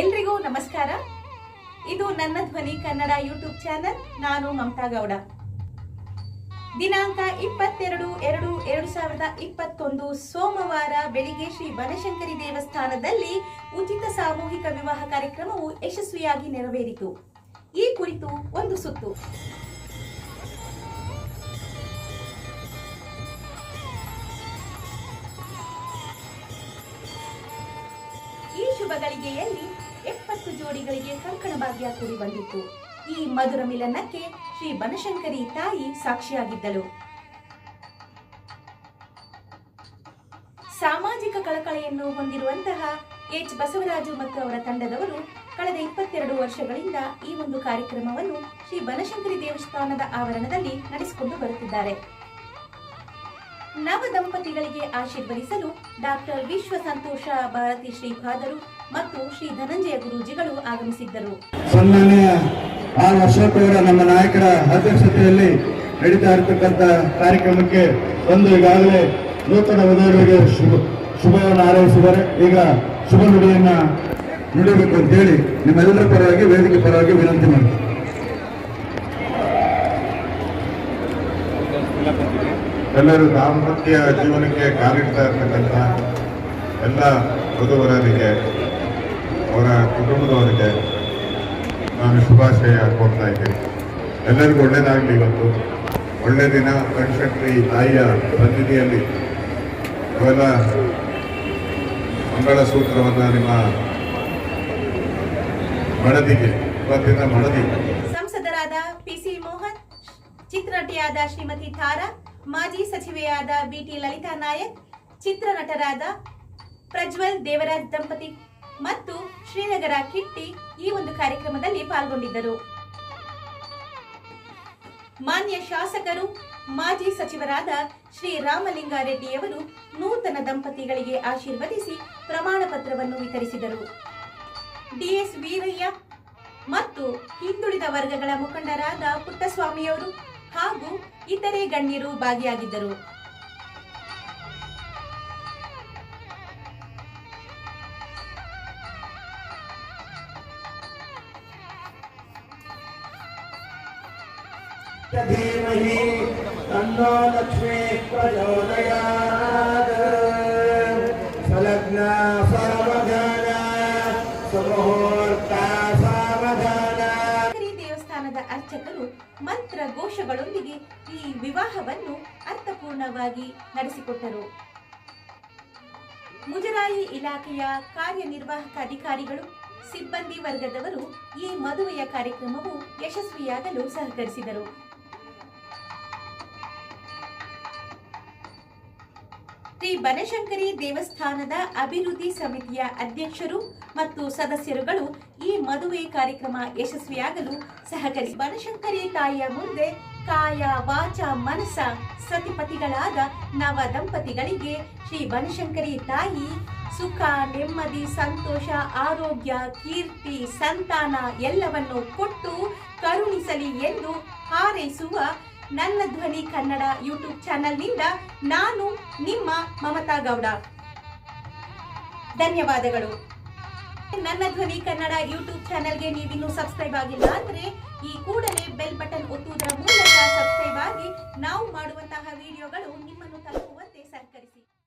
ಎಲ್ರಿಗೂ ನಮಸ್ಕಾರ. ಇದು ನನ್ನ ಧ್ವನಿ ಕನ್ನಡ ಯೂಟ್ಯೂಬ್ ಚಾನೆಲ್, ನಾನು ಮಮತಾ ಗೌಡ. ದಿನಾಂಕ ಇಪ್ಪತ್ತೆರಡು ಎರಡು ಎರಡು ಸಾವಿರದ ಇಪ್ಪತ್ತೊಂದು ಸೋಮವಾರ ಬೆಳಿಗ್ಗೆ ಶ್ರೀ ಬನಶಂಕರಿ ದೇವಸ್ಥಾನದಲ್ಲಿ ಉಚಿತ ಸಾಮೂಹಿಕ ವಿವಾಹ ಕಾರ್ಯಕ್ರಮವು ಯಶಸ್ವಿಯಾಗಿ ನೆರವೇರಿತು. ಈ ಕುರಿತು ಒಂದು ಸುತ್ತು. ಈ ಶುಭ ಗಳಿಗೆಯಲ್ಲಿ ಜೋಡಿಗಳಿಗೆ ಕಂಕಣ ಭಾಗ್ಯ ಕೂಡಿ ಬಂದಿತ್ತು. ಈ ಮಧುರ ಮಿಲನಕ್ಕೆ ಶ್ರೀ ಬನಶಂಕರಿ ತಾಯಿ ಸಾಕ್ಷಿಯಾಗಿದ್ದಳು. ಸಾಮಾಜಿಕ ಕಳಕಳಿಯನ್ನು ಹೊಂದಿರುವಂತಹ ಎಚ್ ಬಸವರಾಜು ಮತ್ತು ಅವರ ತಂಡದವರು ಕಳೆದ ಇಪ್ಪತ್ತೆರಡು ವರ್ಷಗಳಿಂದ ಈ ಒಂದು ಕಾರ್ಯಕ್ರಮವನ್ನು ಶ್ರೀ ಬನಶಂಕರಿ ದೇವಸ್ಥಾನದ ಆವರಣದಲ್ಲಿ ನಡೆಸಿಕೊಂಡು ಬರುತ್ತಿದ್ದಾರೆ. ನವ ದಂಪತಿಗಳಿಗೆ ಆಶೀರ್ವದಿಸಲು ಡಾಕ್ಟರ್ ವಿಶ್ವ ಸಂತೋಷ ಭಾರತಿ ಶ್ರೀಪಾದರು ಮತ್ತು ಶ್ರೀ ಧನಂಜಯ ಗುರೂಜಿಗಳು ಆಗಮಿಸಿದ್ದರು. ಸನ್ಮಾನ್ಯ ಆರ್ ಅಶೋಕ್ ಅವರ ನಮ್ಮ ನಾಯಕರ ಅಧ್ಯಕ್ಷತೆಯಲ್ಲಿ ನಡೀತಾ ಇರತಕ್ಕಂತ ಕಾರ್ಯಕ್ರಮಕ್ಕೆ ಬಂದು ಈಗಾಗಲೇ ನೂತನ ವಧುವರಿಗೆ ಶುಭ, ಶುಭವನ್ನು ಹಾರೈಸಿದ್ದಾರೆ. ಈಗ ಶುಭ ನುಡಿಯನ್ನ ನುಡಿಬೇಕು ಅಂತೇಳಿ ನಿಮ್ಮೆಲ್ಲರ ಪರವಾಗಿ, ವೇದಿಕೆ ಪರವಾಗಿ ವಿನಂತಿ ಮಾಡ್ತೀನಿ. ಎಲ್ಲರೂ ದಾಂಪತ್ಯ ಜೀವನಕ್ಕೆ ಕಾಲಿಡ್ತಾ ಇರ್ತಕ್ಕಂಥ ಎಲ್ಲ ವಧುವರರಿಗೆ, ಅವರ ಕುಟುಂಬದವರಿಗೆ ನಾನು ಶುಭಾಶಯ ಕೋರ್ತಾ ಇದ್ದೀನಿ. ಎಲ್ಲರಿಗೂ ಒಳ್ಳೇದಾಗಲಿ ಇವತ್ತು. ಒಳ್ಳೆ ದಿನ ಕಣ್ಶಕ್ತಿ ತಾಯಿಯ ಸನ್ನಿಧಿಯಲ್ಲಿ. ಅವೆಲ್ಲ ಮಂಗಳ ಸೂತ್ರವನ್ನು ನಿಮ್ಮ ಮಡದಿಗೆ, ಇವತ್ತಿನ ಮಡದಿ. ಚಿತ್ರನಟಿಯಾದ ಶ್ರೀಮತಿ ತಾರಾ ಮಾಜಿ ಸಚಿವೆಯಾದ ಬಿಟಿ ಲಲಿತಾ ನಾಯಕ್, ಚಿತ್ರನಟರಾದ ಪ್ರಜ್ವಲ್ ದೇವರಾಜ್ ದಂಪತಿ ಮತ್ತು ಶ್ರೀನಗರ ಕಿಟ್ಟಿ ಈ ಒಂದು ಕಾರ್ಯಕ್ರಮದಲ್ಲಿ ಪಾಲ್ಗೊಂಡಿದ್ದರು. ಮಾನ್ಯ ಶಾಸಕರು, ಮಾಜಿ ಸಚಿವರಾದ ಶ್ರೀ ರಾಮಲಿಂಗಾರೆಡ್ಡಿಯವರು ನೂತನ ದಂಪತಿಗಳಿಗೆ ಆಶೀರ್ವದಿಸಿ ಪ್ರಮಾಣ ಪತ್ರವನ್ನು ವಿತರಿಸಿದರು. ಡಿಎಸ್ ವೀರಯ್ಯ ಮತ್ತು ಹಿಂದುಳಿದ ವರ್ಗಗಳ ಮುಖಂಡರಾದ ಪುಟ್ಟಸ್ವಾಮಿಯವರು ಹಾಗೂ ಇತರೆ ಗಣ್ಯರು ಭಾಗಿಯಾಗಿದ್ದರು. ಧೀಮಹಿ ತನ್ನೋ ಲಕ್ಷ್ಮೀ ಪ್ರಚೋದಯಾತ್. ಅರ್ಚಕರು ಮಂತ್ರ ಘೋಷಗಳೊಂದಿಗೆ ಈ ವಿವಾಹವನ್ನು ಅರ್ಥಪೂರ್ಣವಾಗಿ ನಡೆಸಿಕೊಟ್ಟರು. ಮುಜರಾಯಿ ಇಲಾಖೆಯ ಕಾರ್ಯನಿರ್ವಾಹಕ ಅಧಿಕಾರಿಗಳು, ಸಿಬ್ಬಂದಿ ವರ್ಗದವರು ಈ ಮದುವೆಯ ಕಾರ್ಯಕ್ರಮವು ಯಶಸ್ವಿಯಾಗಲು ಸಹಕರಿಸಿದರು. ಶ್ರೀ ಬನಶಂಕರಿ ದೇವಸ್ಥಾನದ ಅಭಿವೃದ್ಧಿ ಸಮಿತಿಯ ಅಧ್ಯಕ್ಷರು ಮತ್ತು ಸದಸ್ಯರುಗಳು ಈ ಮದುವೆ ಕಾರ್ಯಕ್ರಮ ಯಶಸ್ವಿಯಾಗಲು ಸಹಕರಿಸಿ ಬನಶಂಕರಿ ತಾಯಿಯ ಮುಂದೆ ಕಾಯ, ವಾಚ, ಮನಸ ಸತಿಪತಿಗಳಾದ ನವ ದಂಪತಿಗಳಿಗೆ ಶ್ರೀ ಬನಶಂಕರಿ ತಾಯಿ ಸುಖ, ನೆಮ್ಮದಿ, ಸಂತೋಷ, ಆರೋಗ್ಯ, ಕೀರ್ತಿ, ಸಂತಾನ ಎಲ್ಲವನ್ನು ಕೊಟ್ಟು ಕರುಣಿಸಲಿ ಎಂದು ಹಾರೈಸುವ ನನ್ನ ಧ್ವನಿ ಕನ್ನಡ ಯೂಟ್ಯೂಬ್ ಚಾನೆಲ್ನಿಂದ ನಾನು ನಿಮ್ಮ ಮಮತಾ ಗೌಡ. ಧನ್ಯವಾದಗಳು. ನನ್ನ ಧ್ವನಿ ಕನ್ನಡ ಯೂಟ್ಯೂಬ್ ಚಾನೆಲ್ಗೆ ನೀವಿನ್ನೂ ಸಬ್ಸ್ಕ್ರೈಬ್ ಆಗಿಲ್ಲ ಅಂದ್ರೆ ಈ ಕೂಡಲೇ ಬೆಲ್ ಬಟನ್ ಒತ್ತುವುದರ ಮೂಲಕ ಸಬ್ಸ್ಕ್ರೈಬ್ ಆಗಿ ನಾವು ಮಾಡುವಂತಹ ವಿಡಿಯೋಗಳು ನಿಮ್ಮನ್ನು ತಲುಪುವ